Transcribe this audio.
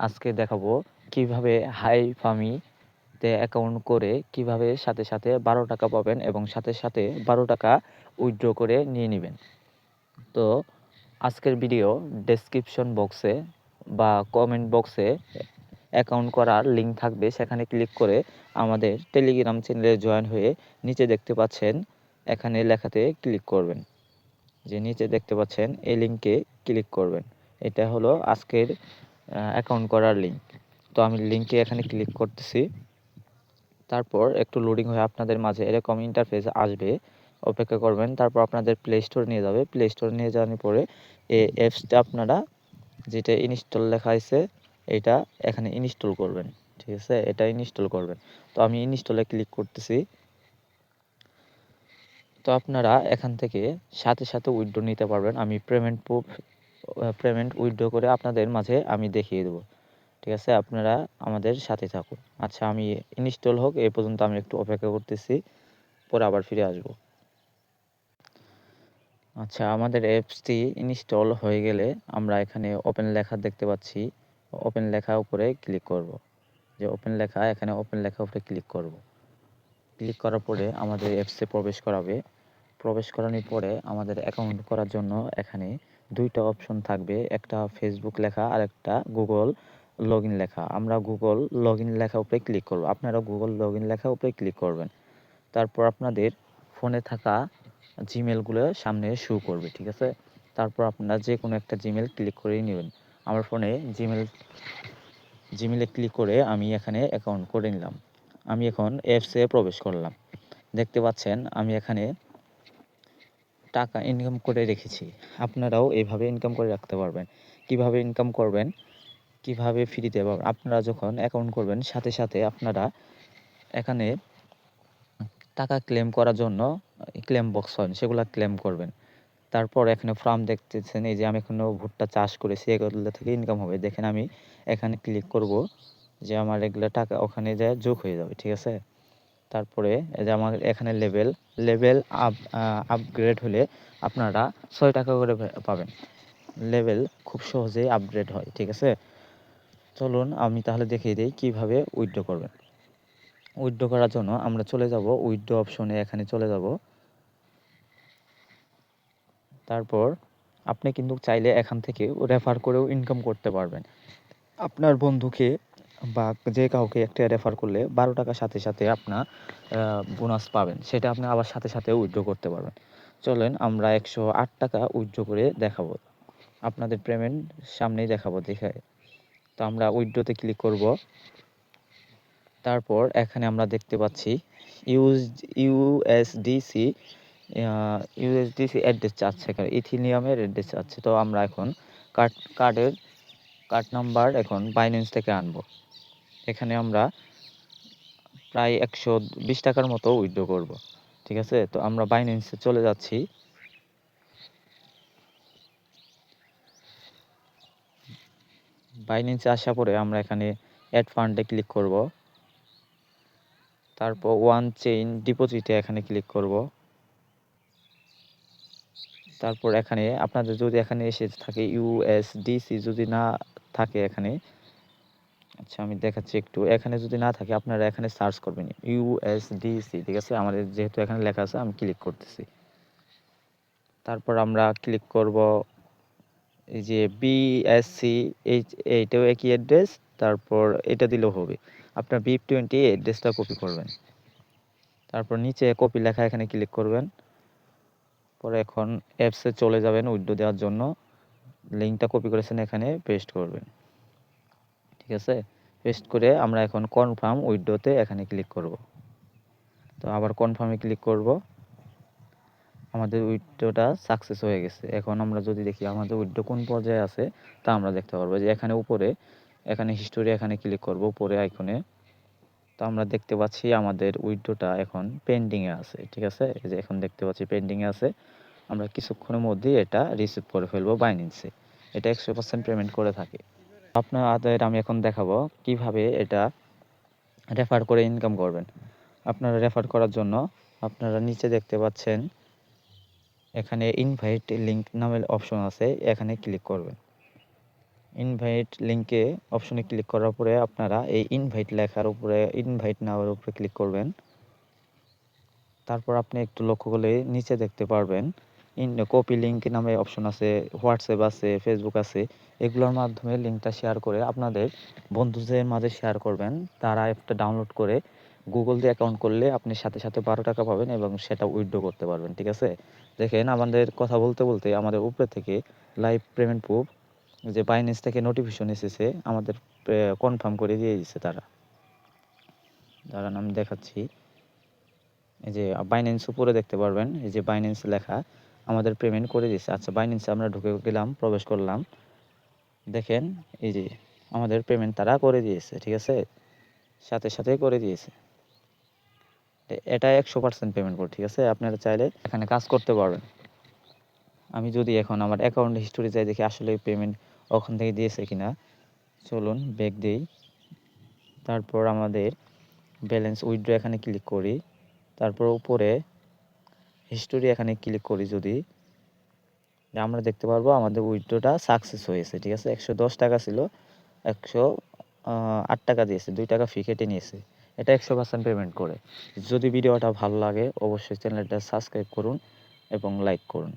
আজকে দেখাবো কীভাবে হাই ফার্মিতে অ্যাকাউন্ট করে কীভাবে সাথে সাথে বারো টাকা পাবেন এবং সাথে সাথে বারো টাকা উইথড্র করে নিয়ে নেবেন। তো আজকের ভিডিও ডেসক্রিপশন বক্সে বা কমেন্ট বক্সে অ্যাকাউন্ট করার লিঙ্ক থাকবে। সেখানে ক্লিক করে আমাদের টেলিগ্রাম চ্যানেলে জয়েন হয়ে নিচে দেখতে পাচ্ছেন, এখানে লেখাতে ক্লিক করবেন। যে নিচে দেখতে পাচ্ছেন, এই লিঙ্কে ক্লিক করবেন। এটা হলো আজকের অ্যাকাউন্ট করার লিঙ্ক তো আমি লিঙ্কে এখানে ক্লিক করতেছি। তারপর একটু লোডিং হয়ে আপনাদের মাঝে এরকম ইন্টারফেস আসবে। অপেক্ষা করবেন, তারপর আপনাদের প্লে স্টোর নিয়ে যাবে। প্লে স্টোর নিয়ে যাওয়ার পরে এই অ্যাপসটা আপনারা যেটা ইনস্টল লেখা আছে, এটা এখানে ইনস্টল করবেন। ঠিক আছে? এটা ইনস্টল করবেন। তো আমি ইনস্টলে ক্লিক করতেছি। তো আপনারা এখান থেকে সাথে সাথে উইথড্র নিতে পারবেন। আমি পেমেন্ট প্রুফ পেমেন্ট উইথড্র করে আপনাদের মাঝে আমি দেখিয়ে দেবো। ঠিক আছে? আপনারা আমাদের সাথে থাকুন। আচ্ছা আমি ইনস্টল হোক এই পর্যন্ত আমি একটু অপেক্ষা করতেছি। পরে আবার ফিরে আসব। আচ্ছা আমাদের অ্যাপসটি ইনস্টল হয়ে গেলে আমরা এখানে ওপেন লেখা দেখতে পাচ্ছি। ওপেন লেখা উপরে ক্লিক করব। যে ওপেন লেখা, এখানে ওপেন লেখা উপরে ক্লিক করব। ক্লিক করার পরে আমাদের অ্যাপসে প্রবেশ করাবে। প্রবেশ করানোর পরে আমাদের অ্যাকাউন্ট করার জন্য এখানে দুইটা অপশন থাকবে। একটা ফেসবুক লেখা, আর একটা গুগল লগ লেখা। আমরা গুগল লগ লেখা উপরে ক্লিক করব। আপনারা গুগল লগ লেখা উপরে ক্লিক করবেন। তারপর আপনাদের ফোনে থাকা জিমেলগুলো সামনে শো করবে, ঠিক আছে? তারপর আপনারা যে কোনো একটা জিমেল ক্লিক করেই নেবেন। আমার ফোনে জিমেল জিমেলে ক্লিক করে আমি এখানে অ্যাকাউন্ট করে নিলাম। আমি এখন অ্যাপসে প্রবেশ করলাম। দেখতে পাচ্ছেন, আমি এখানে টাকা ইনকাম করে রেখেছি। আপনারাও এইভাবে ইনকাম করে রাখতে পারবেন। কীভাবে ইনকাম করবেন? কীভাবে ফ্রিতে পাবেন আপনারা যখন অ্যাকাউন্ট করবেন, সাথে সাথে আপনারা এখানে টাকা ক্লেম করার জন্য ক্লেম বক্স হয়, সেগুলো ক্লেম করবেন। তারপর এখানে ফার্ম দেখতেছেন, এই যে আমি এখনও ভুট্টা চাষ করেছি, এগুলো থেকে ইনকাম হবে। দেখেন আমি এখানে ক্লিক করব যে আমার এগুলো টাকা ওখানে যায় যোগ হয়ে যাবে, ঠিক আছে? তারপরে যে আমার এখানে লেভেল লেভেল আপ আপগ্রেড হলে আপনারা ছয় টাকা করে পাবেন। লেভেল খুব সহজেই আপগ্রেড হয়, ঠিক আছে? চলুন আমি তাহলে দেখিয়ে দিই কীভাবে উইথড্র করবেন। উইথড্র করার জন্য আমরা চলে যাব উইথড্র অপশনে এখানে চলে যাব। তারপর আপনি কিন্তু চাইলে এখান থেকে রেফার করেও ইনকাম করতে পারবেন। আপনার বন্ধুকে বা যে কাউকে একটা রেফার করলে বারো টাকার সাথে সাথে আপনার বোনাস পাবেন। সেটা আপনি আবার সাথে সাথে উইথড্র করতে পারবেন। চলেন আমরা একশো আট টাকা উইথড্র করে দেখাবো। আপনাদের পেমেন্ট সামনেই দেখাবো, দেখে। তো আমরা উইথড্রোতে ক্লিক করব। তারপর এখানে আমরা দেখতে পাচ্ছি ইউজ ইউএসডিসি ইউএসডিসি অ্যাড্রেস চাচ্ছে এখানে। ইথিনিয়ামের অ্যাড্রেস চাচ্ছে। তো আমরা এখন কার্ড কার্ডের কার্ড নাম্বার এখন বাইন্যান্স থেকে আনব। এখানে আমরা প্রায় একশো বিশ টাকার মতো উইথড্র করব, ঠিক আছে? তো আমরা বাইন্যান্সে চলে যাচ্ছি। বাইন্যান্সে আসা পরে আমরা এখানে অ্যাড ফান্ডে ক্লিক করব। তারপর ওয়ান চেইন ডিপোজিটে এখানে ক্লিক করব। তারপর এখানে আপনাদের যদি এখানে এসে থাকে ইউএসডিসি যদি না থাকে এখানে। আচ্ছা আমি দেখাচ্ছি একটু। এখানে যদি না থাকে, আপনারা এখানে সার্চ করবেন। ইউএসডিসি ঠিক আছে? আমাদের যেহেতু এখানে লেখা আছে, আমি ক্লিক করতেছি। তারপর আমরা ক্লিক করব এই যে বিএসসি এইচ এইটাও একই অ্যাড্রেস তারপর এটা দিলেও হবে। আপনার বিপ টোয়েন্টি অ্যাড্রেসটা কপি করবেন। তারপর নিচে কপি লেখা এখানে ক্লিক করবেন। পরে এখন অ্যাপসে চলে যাবেন উইড্রো দেওয়ার জন্য। লিঙ্কটা কপি করেছেন এখানে পেস্ট করবেন। ঠিক আছে? পেস্ট করে আমরা এখন কনফার্ম উইড্রোতে এখানে ক্লিক করব। তো আবার কনফার্মে ক্লিক করব। আমাদের উইড্রোটা সাকসেস হয়ে গেছে। এখন আমরা যদি দেখি আমাদের উইড্রো কোন পর্যায়ে আছে, তা আমরা দেখতে পারব। যে এখানে উপরে, এখানে হিস্টোরি এখানে ক্লিক করব, উপরে আইকনে তো আমরা দেখতে পাচ্ছি আমাদের উইড্রোটা এখন পেন্ডিংয়ে আছে। ঠিক আছে? এই যে এখন দেখতে পাচ্ছি পেন্ডিংয়ে আছে। আমরা কিছুক্ষণের মধ্যেই এটা রিসিভ করে ফেলব বাইন্যান্সে এটা একশো পার্সেন্ট পেমেন্ট করে থাকে। আপনাদের আমি এখন দেখাবো কীভাবে এটা রেফার করে ইনকাম করবেন। আপনারা রেফার করার জন্য আপনারা নিচে দেখতে পাচ্ছেন, এখানে ইনভাইট লিঙ্ক নামের অপশন আছে, এখানে ক্লিক করবেন। ইনভাইট লিঙ্কে অপশনে ক্লিক করার পরে আপনারা এই ইনভাইট লেখার উপরে ইনভাইট নাওয়ার উপরে ক্লিক করবেন। তারপর আপনি একটু লক্ষ্য করলে নিচে দেখতে পারবেন কপি লিঙ্ক নামে অপশন আছে হোয়াটসঅ্যাপ আছে ফেসবুক আছে, এগুলোর মাধ্যমে লিঙ্কটা শেয়ার করে আপনাদের বন্ধুদের মাঝে শেয়ার করবেন। তারা অ্যাপটা ডাউনলোড করে গুগল দিয়ে অ্যাকাউন্ট করলে আপনি সাথে সাথে বারো টাকা পাবেন এবং সেটা উইথড্র করতে পারবেন, ঠিক আছে? দেখেন আমাদের কথা বলতে বলতে আমাদের উপরে থেকে লাইভ পেমেন্ট প্রুফ যে বাইন্যান্স থেকে নোটিফিকেশন এসেছে, আমাদের কনফার্ম করে দিয়ে দিচ্ছে তারা। দাঁড়ান, আমি দেখাচ্ছি। এই যে বাইন্যান্স উপরে দেখতে পারবেন, এই যে বাইন্যান্স লেখা আমাদের পেমেন্ট করে দিয়েছে। আচ্ছা বাইন্যান্সে আমরা ঢুকে গেলাম, প্রবেশ করলাম। দেখেন, এই যে আমাদের পেমেন্ট তারা করে দিয়েছে, ঠিক আছে? সাথে সাথে করে দিয়েছে। এটা একশো পার্সেন্ট পেমেন্ট করে, ঠিক আছে? আপনারা চাইলে এখানে কাজ করতে পারবেন। আমি যদি এখন আমার অ্যাকাউন্ট হিস্টোরি যাই দেখি, আসলে পেমেন্ট ওখান থেকে দিয়েছে কিনা। চলুন ব্যাক দিই। তারপর আমাদের ব্যালেন্স উইথড্র এখানে ক্লিক করি। তারপর উপরে হিস্টোরি এখানে ক্লিক করি যদি আমরা দেখতে পারব আমাদের উইথড্রটা সাকসেস হয়েছে, ঠিক আছে? একশো দশ টাকা ছিল, একশো আট টাকা দিয়েছে, দুই টাকা ফি কেটে নিয়েছে। এটা একশো পার্সেন্ট পেমেন্ট করে। যদি ভিডিওটা ভালো লাগে, অবশ্যই চ্যানেলটা সাবস্ক্রাইব করুন এবং লাইক করুন।